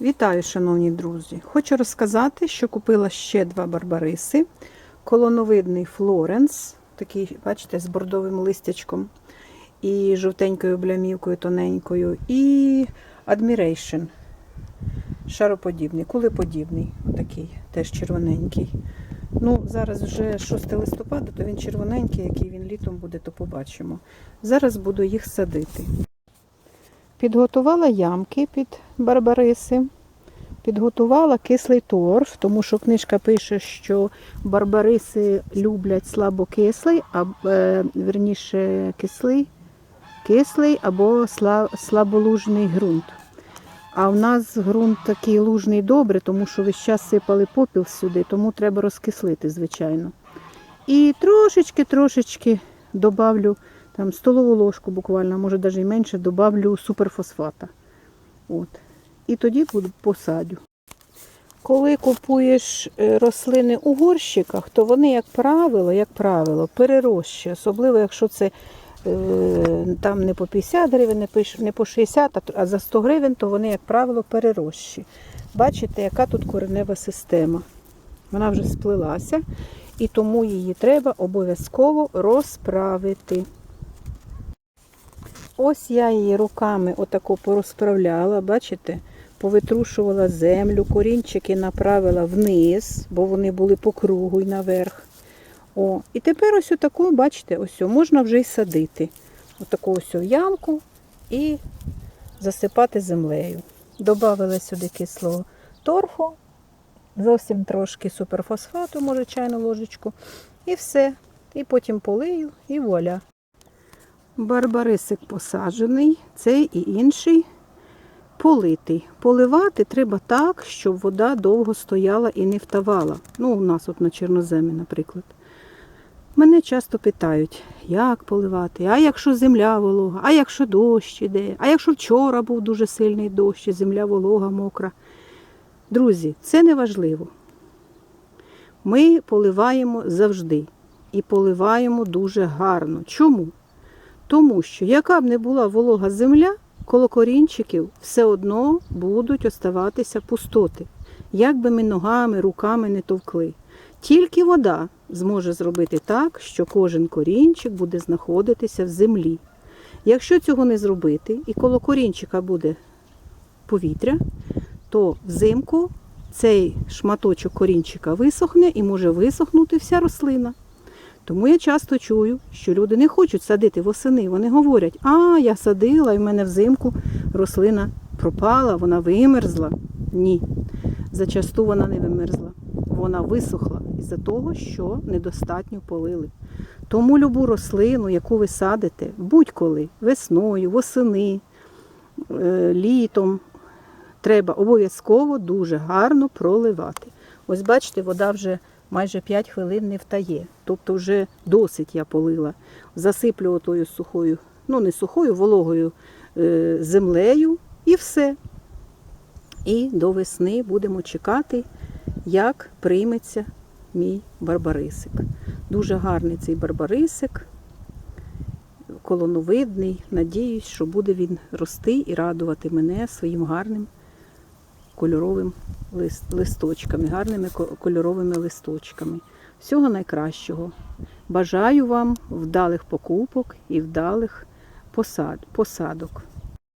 Вітаю, шановні друзі! Хочу розказати, що купила ще два барбариси. Колоновидний Флоренс, такий, бачите, з бордовим листячком і жовтенькою блямівкою тоненькою, і Admiration. Шароподібний, кулеподібний, отакий, теж червоненький. Ну, зараз вже 6 листопада, то він червоненький, який він літом буде, то побачимо. Зараз буду їх садити. Підготувала ямки під барбариси, підготувала кислий торф, тому що книжка пише, що барбариси люблять слабокислий, а е, верніше кислий, кислий або слаболужний ґрунт. А в нас ґрунт такий лужний добре, тому що весь час сипали попіл сюди, тому треба розкислити, звичайно. І трошечки-трошечки добавлю там столову ложку буквально, може навіть і менше, добавлю суперфосфата. От. І тоді посадю. Коли купуєш е, рослини у горщиках, то вони, як правило, як правило, перерощі, особливо якщо це е, там не по 50 гривень, не по- 60, а а за 100 гривень, то вони, як правило, перерощі. Бачите, яка тут коренева система. Вона вже сплилася, і тому її треба обов'язково розправити. Ось я її руками отако порозправляла, бачите? Повитрушувала землю, корінчики направила вниз, бо вони були по кругу і наверх. О, і тепер ось отаку, бачите, ось можна вже й садити. Отаку ось ямку і засипати землею. Добавила сюди кислого торфу, зовсім трошки суперфосфату, може чайну ложечку. І все. І потім полию, і вуаля. Барбарисик посаджений, цей і інший политий. Поливати треба так, щоб вода довго стояла і не втавала. Ну, у нас от на чорноземі, наприклад. Мене часто питають, як поливати, а якщо земля волога, а якщо дощ іде, а якщо вчора був дуже сильний дощ, і земля волога, мокра. Друзі, це не важливо. Ми поливаємо завжди і поливаємо дуже гарно. Чому? Тому що, яка б не була волога земля, коло корінчиків все одно будуть оставатися пустоти, як би ми ногами, руками не товкли. Тільки вода зможе зробити так, що кожен корінчик буде знаходитися в землі. Якщо цього не зробити, і коло корінчика буде повітря, то взимку цей шматочок корінчика висохне і може висохнути вся рослина. Тому я часто чую, що люди не хочуть садити восени. Вони говорять, а я садила, і в мене взимку рослина пропала, вона вимерзла. Ні. Зачасту вона не вимерзла. Вона висохла із-за того, що недостатньо полили. Тому любу рослину, яку ви садите, будь-коли, весною, восени, е, літом, треба обов'язково дуже гарно проливати. Ось бачите, вода вже майже 5 хвилин не втає. Тобто вже досить я полила. Засиплю отою сухою, ну не сухою, вологою е, землею і все. І до весни будемо чекати, як прийметься мій барбарисик. Дуже гарний цей барбарисик, колоновидний. Надіюсь, що буде він рости і радувати мене своїм гарним кольоровим лист- листочками, гарними ко- кольоровими листочками. Всього найкращого. Бажаю вам вдалих покупок і вдалих посад, посадок.